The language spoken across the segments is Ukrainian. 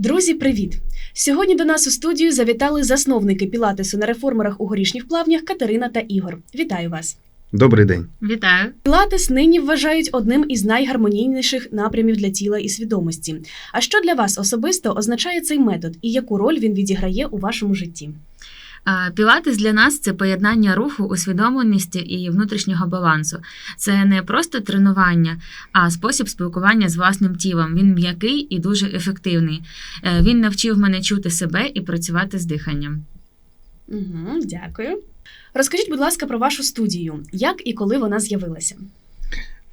Друзі, привіт! Сьогодні до нас у студію завітали засновники пілатесу на реформерах у горішніх плавнях Катерина та Ігор. Вітаю вас! Добрий день. Вітаю. Пілатес нині вважають одним із найгармонійніших напрямів для тіла і свідомості. А що для вас особисто означає цей метод і яку роль він відіграє у вашому житті? Пілатес для нас це поєднання руху, усвідомленості і внутрішнього балансу. Це не просто тренування, а спосіб спілкування з власним тілом. Він м'який і дуже ефективний. Е, Він навчив мене чути себе і працювати з диханням. Угу, дякую. Розкажіть, будь ласка, про вашу студію. Як і коли вона з'явилася?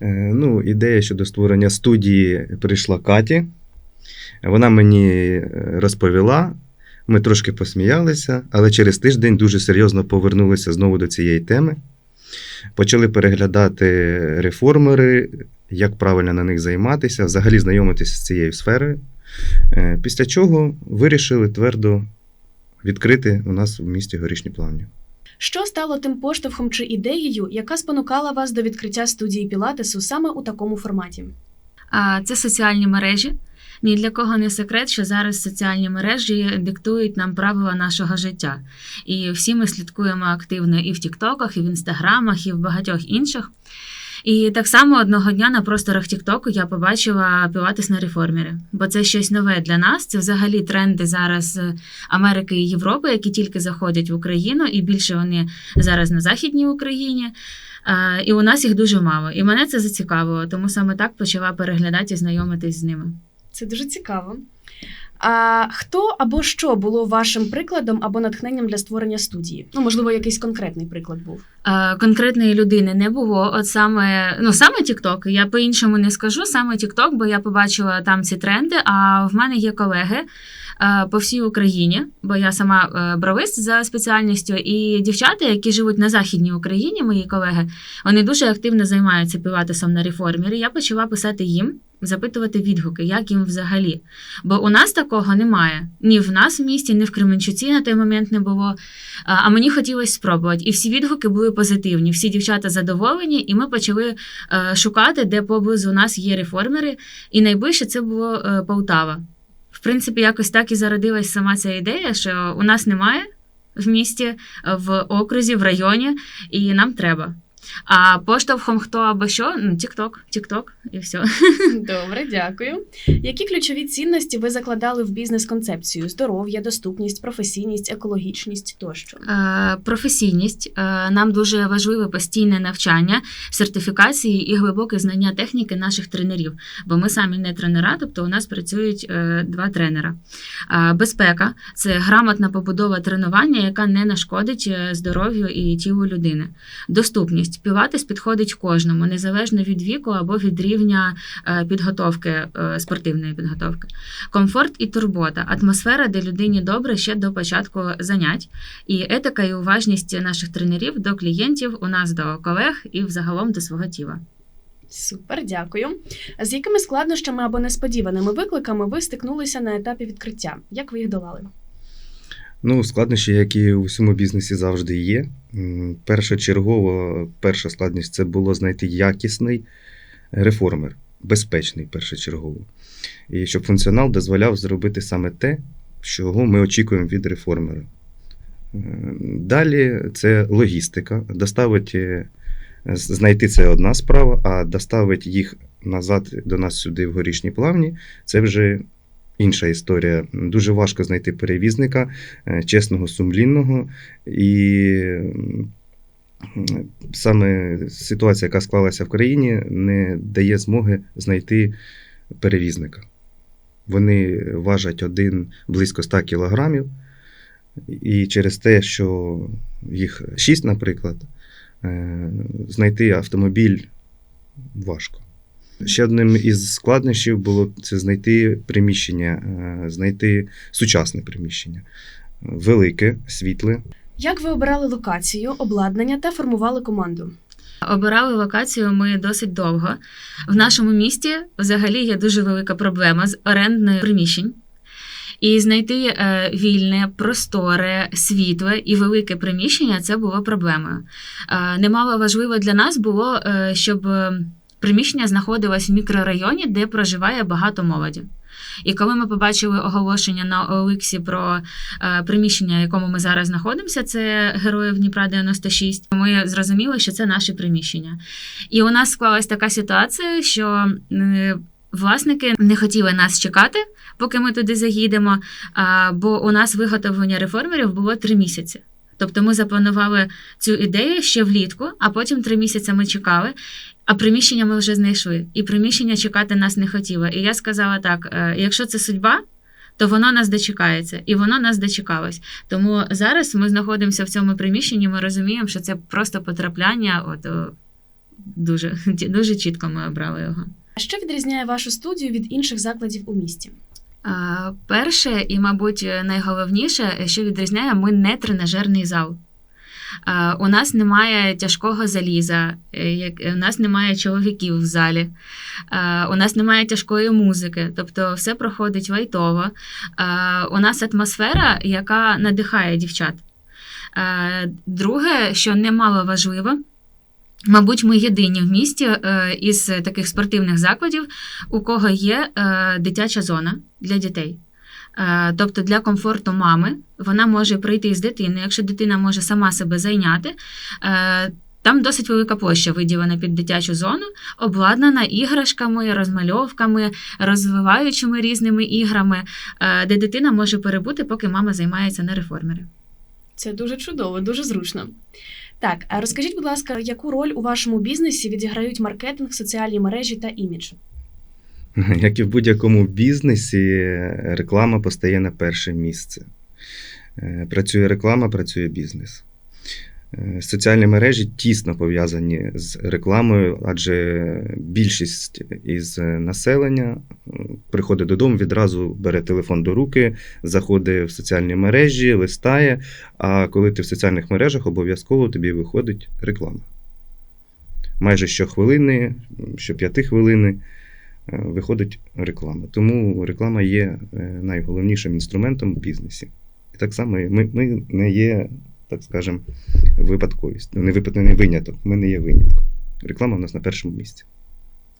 Е, Ну, ідея щодо створення студії прийшла Каті. Вона мені е, розповіла. Ми трошки посміялися, але через тиждень дуже серйозно повернулися знову до цієї теми. Почали переглядати реформери, як правильно на них займатися, взагалі знайомитися з цією сферою. Е, Після чого вирішили твердо відкрити у нас в місті горішні плавні. Що стало тим поштовхом чи ідеєю, яка спонукала вас до відкриття студії пілатесу саме у такому форматі? А Це соціальні мережі. Ні для кого не секрет, що зараз соціальні мережі диктують нам правила нашого життя. І всі ми слідкуємо активно і в Тіктоках, і в інстаграмах, і в багатьох інших. І так само одного дня на просторах Тіктоку я побачила пілатес на реформері, бо це щось нове для нас. Це взагалі тренди зараз Америки і Європи, які тільки заходять в Україну, і більше вони зараз на Західній Україні. І у нас їх дуже мало. І мене це зацікавило, тому саме так почала переглядати і знайомитись з ними. Це дуже цікаво. А хто або що було вашим прикладом або натхненням для створення студії? Ну, можливо, якийсь конкретний приклад був. А, Конкретної людини не було. От саме ну саме TikTok, Я по-іншому не скажу. Саме TikTok, бо я побачила там ці тренди. А в мене є колеги по всій Україні, бо я сама е, бровист за спеціальністю, і дівчата, які живуть на західній Україні, мої колеги, вони дуже активно займаються пілатесом на реформері. Я почала писати їм. Запитувати відгуки, як їм взагалі. Бо у нас такого немає. Ні в нас в місті, ні в Кременчуці на той момент не було. А а мені хотілося спробувати. І всі відгуки були позитивні. Всі дівчата задоволені, і ми почали е, шукати, де поблизу у нас є реформери. І найближче це було е, Полтава. В принципі, якось так і зародилась сама ця ідея, що у нас немає в місті, в окрузі, в районі, і нам треба. А поштовхом хто або що? Ну, Тік-ток, Тік-ток, і все. Добре, дякую. Які ключові цінності ви закладали в бізнес-концепцію? Здоров'я, доступність, професійність, екологічність тощо? Е, Професійність Е, нам дуже важливе постійне навчання, сертифікації і глибоке знання техніки наших тренерів. Бо ми самі не тренера, тобто у нас працюють е, два тренера. Е, Безпека це грамотна побудова тренування, яка не нашкодить здоров'ю і тілу людини. Доступність пілатес підходить кожному, незалежно від віку або від рівня е, підготовки е, спортивної підготовки. Комфорт і турбота, атмосфера, де людині добре ще до початку занять, і етика і уважність наших тренерів до клієнтів, у нас до колег і взагалом до свого тіла. Супер, дякую. З якими складнощами або несподіваними викликами ви стикнулися на етапі відкриття? Як ви їх долали? Ну, складнощі, які у всьому бізнесі завжди є. Першочергово, перша складність це було знайти якісний реформер, безпечний першочергово. І щоб функціонал дозволяв зробити саме те, чого ми очікуємо від реформера. Далі це логістика. Доставити, е, знайти це одна справа, а доставити їх назад до нас сюди в горішні плавні це вже інша історія. Дуже важко знайти перевізника, е, чесного, сумлінного. І саме ситуація, яка склалася в країні, не дає змоги знайти перевізника. Вони важать один близько 100 кілограмів, і через те, що їх 6, наприклад, е, знайти автомобіль важко. Ще одним із складнощів було це знайти приміщення, е, знайти сучасне приміщення, велике, світле. Як ви обирали локацію, обладнання та формували команду? Обирали локацію ми досить довго. В нашому місті взагалі є дуже велика проблема з орендною приміщень. І знайти е, вільне, просторе, світле і велике приміщення це було проблемою. Е, немало важливо для нас було, е, щоб е, приміщення знаходилось в мікрорайоні, де проживає багато молоді. І коли ми побачили оголошення на OLX про е, приміщення, в якому ми зараз знаходимося, це героїв Дніпра 96, ми зрозуміли, що це наше приміщення. І у нас склалась така ситуація, що власники не хотіли нас чекати, поки ми туди заїдемо. Бо у нас виготовлення реформерів було три місяці. Тобто ми запланували цю ідею ще влітку, а потім три місяці ми чекали. А приміщення ми вже знайшли, і приміщення чекати нас не хотіло. І я сказала так: е, якщо це судьба, то воно нас дочекається, і воно нас дочекалось. Тому зараз ми знаходимося в цьому приміщенні. Ми розуміємо, що це просто потрапляння. От дуже, дуже чітко ми обрали його. А що відрізняє вашу студію від інших закладів у місті? А, Перше і, мабуть, найголовніше, що відрізняє, ми не тренажерний зал. У нас немає тяжкого заліза, е, у нас немає чоловіків в залі, у нас немає тяжкої музики, тобто все проходить лайтово. У нас атмосфера, яка надихає дівчат. Друге, що немало важливо, мабуть, ми єдині в місті е, із таких спортивних закладів, у кого є е, дитяча зона для дітей. Е, Тобто для комфорту мами вона може прийти з дитиною, якщо дитина може сама себе зайняти. Там досить велика площа виділена під дитячу зону, обладнана іграшками, розмальовками, розвиваючими різними іграми, де дитина може перебути, поки мама займається на реформері. Це дуже чудово, дуже зручно. Так, розкажіть, будь ласка, яку роль у вашому бізнесі відіграють маркетинг, соціальні мережі та імідж? Як і в будь-якому бізнесі, реклама постає на перше місце. Е, Працює реклама, працює бізнес. Е, Соціальні мережі тісно пов'язані з рекламою, адже більшість із населення е, приходить додому, відразу бере телефон до руки, заходить в соціальні мережі, листає. А коли ти в соціальних мережах, обов'язково тобі виходить реклама. Майже щохвилини, щоп'яти хвилини е, виходить реклама. Тому реклама є найголовнішим інструментом в бізнесі. І так само ми, ми не є, так скажемо, випадковість. Не випадок, не виняток. Ми не є винятком. Реклама у нас на першому місці.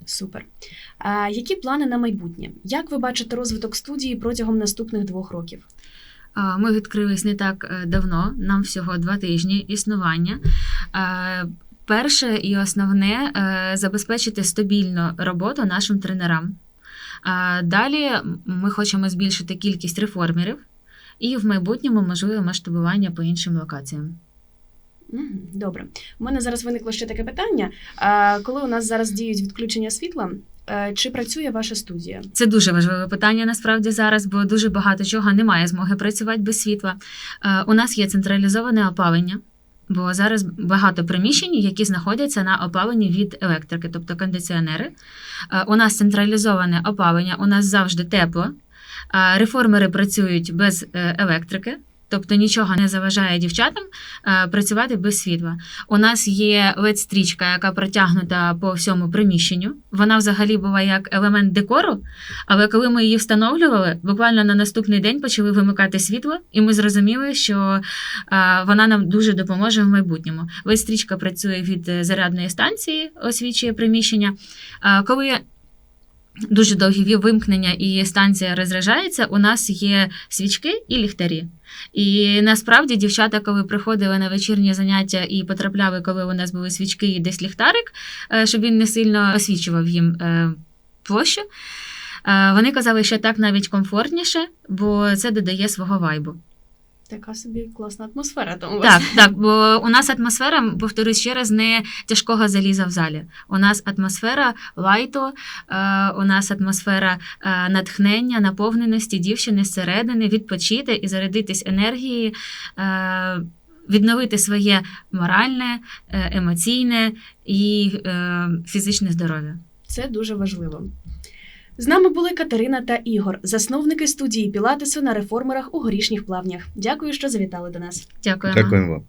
Супер. А які плани на майбутнє? Як ви бачите розвиток студії протягом наступних двох років? Ми відкрились не так е, давно, нам всього два тижні існування. Е, Перше і основне е, забезпечити стабільну роботу нашим тренерам. Далі ми хочемо збільшити кількість реформерів і в майбутньому можливе масштабування по іншим локаціям. Добре. У мене зараз виникло ще таке питання. Коли у нас зараз діють відключення світла, е, чи працює ваша студія? Це дуже важливе питання насправді зараз, бо дуже багато чого немає змоги працювати без світла. Е, У нас є централізоване опалення, бо зараз багато приміщень, які знаходяться на опаленні від електрики, тобто кондиціонери. Е, У нас централізоване опалення, у нас завжди тепло. Реформери працюють без е, електрики. Тобто нічого не заважає дівчатам е, працювати без світла. У нас є LED-стрічка, яка протягнута по всьому приміщенню. Вона взагалі була як елемент декору, але коли ми її встановлювали, буквально на наступний день почали вимикати світло, і ми зрозуміли, що е, вона нам дуже допоможе в майбутньому. LED-стрічка працює від зарядної станції, освічує приміщення. Коли Дуже довгі вимкнення і станція розряджається. У нас є свічки і ліхтарі. І насправді дівчата, коли приходили на вечірні заняття і потрапляли, коли у нас були свічки і десь ліхтарик, е, щоб він не сильно освічував їм е, площу. е, Вони казали, що так навіть комфортніше, бо це додає свого вайбу. Така собі класна атмосфера там у вас. Так, так, бо у нас атмосфера, повторюсь ще раз, не тяжкого заліза в залі. У нас атмосфера лайту, е, у нас атмосфера е, натхнення, наповненості дівчини зсередини, відпочити і зарядитись енергією, е, відновити своє моральне, емоційне і фізичне здоров'я. Це дуже важливо. З нами були Катерина та Ігор, засновники студії Пілатесу на реформерах у горішніх плавнях. Дякую, що завітали до нас. Дякую. Дякуємо вам.